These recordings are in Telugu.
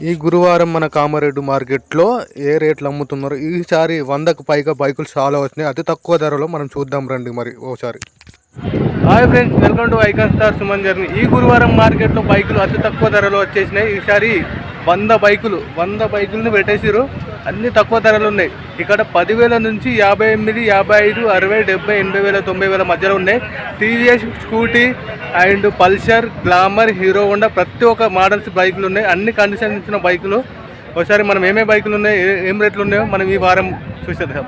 ఈ గురువారం మన కామారెడ్డి మార్కెట్లో ఏ రేట్లు అమ్ముతున్నారు ఈసారి వందకు పైగా బైకులు చాలా వచ్చినాయి. అతి తక్కువ ధరలో మనం చూద్దాం రండి మరి ఓసారి. Hi friends welcome to icon star Suman journey. ఈ గురువారం మార్కెట్లో బైకులు అతి తక్కువ ధరలో వచ్చేసినాయి. ఈసారి వంద బైకులు వంద బైకులను పెట్టేసిరు అన్ని తక్కువ ధరలు ఉన్నాయి. ఇక్కడ పదివేల నుంచి యాభై ఎనిమిది యాభై ఐదు అరవై డెబ్బై ఎనభై వేల తొంభై వేల మధ్యలో ఉన్నాయి. TVS Scooty and Pulsar Glamour Hero Honda ప్రతి ఒక్క మోడల్స్ బైకులు ఉన్నాయి. అన్ని కండిషన్ ఇచ్చిన బైకులు. ఒకసారి మనం ఏమేమి బైకులు ఉన్నాయి ఏం రేట్లు ఉన్నాయో మనం ఈ వారం చూసేద్దాం.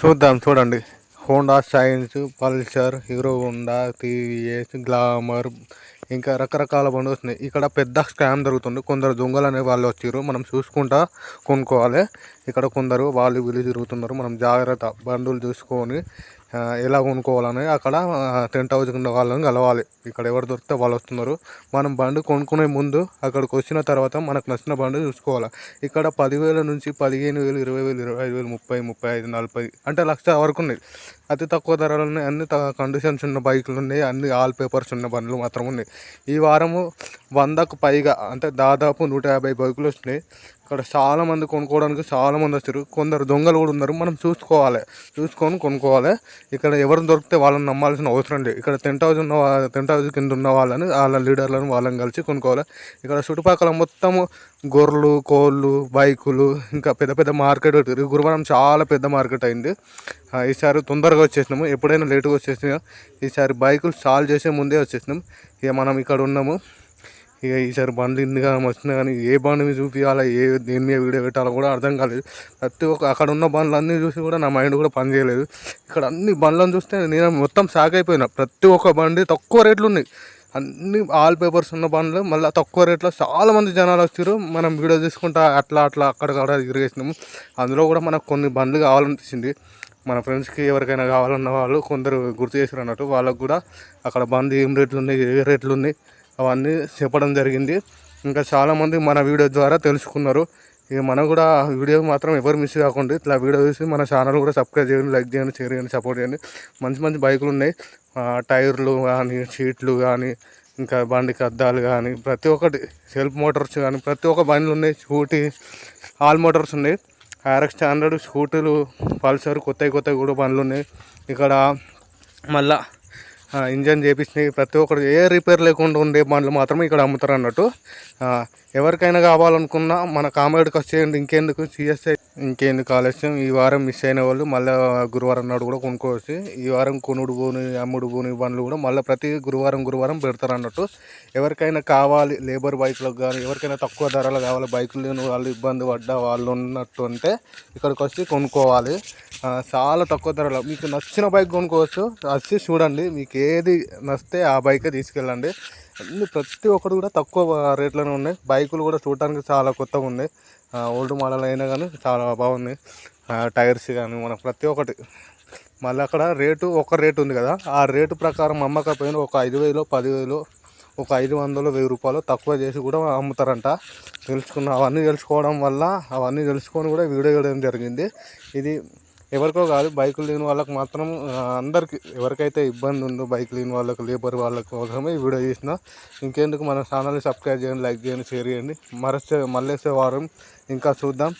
చూద్దాం చూడండి. Honda Shines Pulsar Hero Honda TVS Glamour ఇంకా రకరకాల బండ్లు వస్తున్నాయి. ఇక్కడ పెద్ద స్కామ్ జరుగుతుంది. కొందరు దొంగలు అనే వాళ్ళు వచ్చారు. మనం చూసుకుంటా కొనుక్కోవాలి. ఇక్కడ కొందరు వాళ్ళు వీళ్ళు తిరుగుతున్నారు. మనం జాగ్రత్త బండులు చూసుకొని ఎలా కొనుక్కోవాలని అక్కడ టెంట్ హౌస్ ఉన్న వాళ్ళని కలవాలి. ఇక్కడ ఎవరు దొరికితే వాళ్ళు వస్తున్నారు. మనం బండి కొనుక్కునే ముందు అక్కడికి వచ్చిన తర్వాత మనకు నచ్చిన బండి చూసుకోవాలి. ఇక్కడ పదివేల నుంచి పదిహేను వేలు ఇరవై వేలు ఇరవై ఐదు వేలు ముప్పై ముప్పై ఐదు నలభై అంటే లక్ష వరకు ఉన్నాయి. అతి తక్కువ ధరలు ఉన్నాయి. అన్ని త- కండిషన్స్ ఉన్న బైకులు ఉన్నాయి. అన్ని ఆల్ పేపర్స్ ఉన్న బండ్లు మాత్రం ఉన్నాయి. ఈ వారము వందకు పైగా అంటే దాదాపు నూట యాభై బైకులు వస్తున్నాయి. ఇక్కడ చాలామంది కొనుక్కోవడానికి చాలా మంది వచ్చారు కొందరు దొంగలు కూడా ఉన్నారు. మనం చూసుకోవాలి. చూసుకొని కొనుక్కోవాలి. ఇక్కడ ఎవరు దొరికితే వాళ్ళని నమ్మాల్సిన అవసరం లేదు. ఇక్కడ టెంట్ హౌస్ ఉన్న టెంట్ హౌస్ కింద ఉన్న వాళ్ళని వాళ్ళ లీడర్లను వాళ్ళని కలిసి కొనుక్కోవాలి. ఇక్కడ చుట్టుపక్కల మొత్తము గొర్రెలు కోళ్ళు బైకులు ఇంకా పెద్ద పెద్ద మార్కెట్ ఉంటుంది గురువారం చాలా పెద్ద మార్కెట్ అయింది. ఈసారి తొందరగా వచ్చేసినాము. ఎప్పుడైనా లేటుగా వచ్చేసినా ఈసారి బైకులు సాల్వ్ చేసే ముందే వచ్చేసినాం ఇక మనం ఇక్కడ ఉన్నాము. ఇక ఈసారి బండ్లు ఇన్ని కానీ వచ్చినా కానీ ఏ బండి మీద చూపించాలా ఏ దేని మీద వీడియో పెట్టాలో కూడా అర్థం కాలేదు. ప్రతి ఒక్క అక్కడ ఉన్న బండ్లు అన్నీ చూసి కూడా నా మైండ్ కూడా పని చేయలేదు. ఇక్కడ అన్ని బండ్లను చూస్తే నేను మొత్తం షాక్ అయిపోయినా. ప్రతి ఒక్క బండి తక్కువ రేట్లు ఉన్నాయి. అన్ని ఆల్ పేపర్స్ ఉన్న బండ్లు మళ్ళీ తక్కువ రేట్లో చాలామంది జనాలు వచ్చారు మనం వీడియో తీసుకుంటా అట్లా అట్లా అక్కడికక్కడ తిరిగేసినాము. అందులో కూడా మనకు కొన్ని బండ్లు కావాలనిపించింది. మన ఫ్రెండ్స్కి ఎవరికైనా కావాలన్న వాళ్ళు కొందరు గుర్తు చేశారు అన్నట్టు. వాళ్ళకు కూడా అక్కడ బండ్లు ఏం రేట్లు ఉన్నాయి ఏ రేట్లు ఉన్నాయి. అవన్నీ చెప్పడం జరిగింది. ఇంకా చాలామంది మన వీడియో ద్వారా తెలుసుకున్నారు. ఇక మనం కూడా వీడియో మాత్రం ఎవరు మిస్ కాకుండా. ఇట్లా వీడియో చూసి మన ఛానల్ కూడా సబ్స్క్రైబ్ చేయండి లైక్ చేయండి షేర్ చేయండి సపోర్ట్ చేయండి. మంచి మంచి బైకులు ఉన్నాయి. టైర్లు కానీ సీట్లు కానీ ఇంకా బండికి అద్దాలు కానీ ప్రతి ఒక్కటి సెల్ఫ్ మోటార్స్ కానీ ప్రతి ఒక్క బండ్లు ఉన్నాయి. స్కూటీ ఆల్ మోటార్స్ ఉన్నాయి. ఆర్ఎక్స్ స్టాండర్డ్ స్కూటీలు పల్సర్ కొత్తవి కొత్తవి కూడా బండ్లు ఉన్నాయి. ఇక్కడ మళ్ళా ఇంజన్ చేపించినవి ప్రతి ఒక్కరు ఏ రిపేర్ లేకుండా ఉండే బండ్లు మాత్రమే ఇక్కడ అమ్ముతారు అన్నట్టు ఎవరికైనా కావాలనుకున్నా మన కామెడీకి వచ్చేయండి ఇంకెందుకు? సిఎస్ఐ ఇంకేందుకు ఆలస్యం? ఈ వారం మిస్ అయిన వాళ్ళు మళ్ళీ గురువారం నాడు కూడా కొనుక్కోవచ్చు. ఈ వారం కొనుడు పోని అమ్ముడు పోని బండ్లు కూడా మళ్ళీ ప్రతి గురువారం గురువారం పెడతారు అన్నట్టు. ఎవరికైనా కావాలి లేబర్ బైక్లకు కానీ ఎవరికైనా తక్కువ ధరలు కావాలి బైకులు లేని వాళ్ళు ఇబ్బంది పడ్డ వాళ్ళు ఉన్నట్టు అంటే ఇక్కడికి వచ్చి కొనుక్కోవాలి. చాలా తక్కువ ధరలో. మీకు నచ్చిన బైక్ కొనుక్కోవచ్చు. వచ్చి చూడండి. మీకు ఏది నచ్చితే ఆ బైకే తీసుకెళ్ళండి. అన్ని ప్రతి ఒక్కటి కూడా తక్కువ రేట్లోనే ఉన్నాయి. బైకులు కూడా చూడటానికి చాలా కొత్తగా ఉన్నాయి. ఓల్డ్ మోడల్ అయినా కానీ చాలా బాగుంది టైర్స్ కానీ మనకు ప్రతి ఒక్కటి. మళ్ళీ అక్కడ రేటు ఒక రేటు ఉంది కదా ఆ రేటు ప్రకారం అమ్మకపోయిన ఒక ఐదు వేలు పదివేలు ఒక ఐదు వందలు వెయ్యి రూపాయలు తక్కువ చేసి కూడా అమ్ముతారంట. తెలుసుకున్న అవన్నీ తెలుసుకోవడం వల్ల అవన్నీ తెలుసుకొని కూడా వీడియో చేయడం జరిగింది. ఇది ఎవరికో కాదు బైకులు లేని వాళ్ళకు మాత్రం అందరికి ఎవరికైతే ఇబ్బంది ఉందో బైక్ లేని వాళ్ళకు లేబర్ వాళ్ళ కోసమే ఈ వీడియో చేసిన. ఇంకెందుకు మన ఛానల్ని సబ్స్క్రైబ్ చేయండి లైక్ చేయండి షేర్ చేయండి. మరొచ్చే మళ్ళీ వారం ఇంకా చూద్దాం.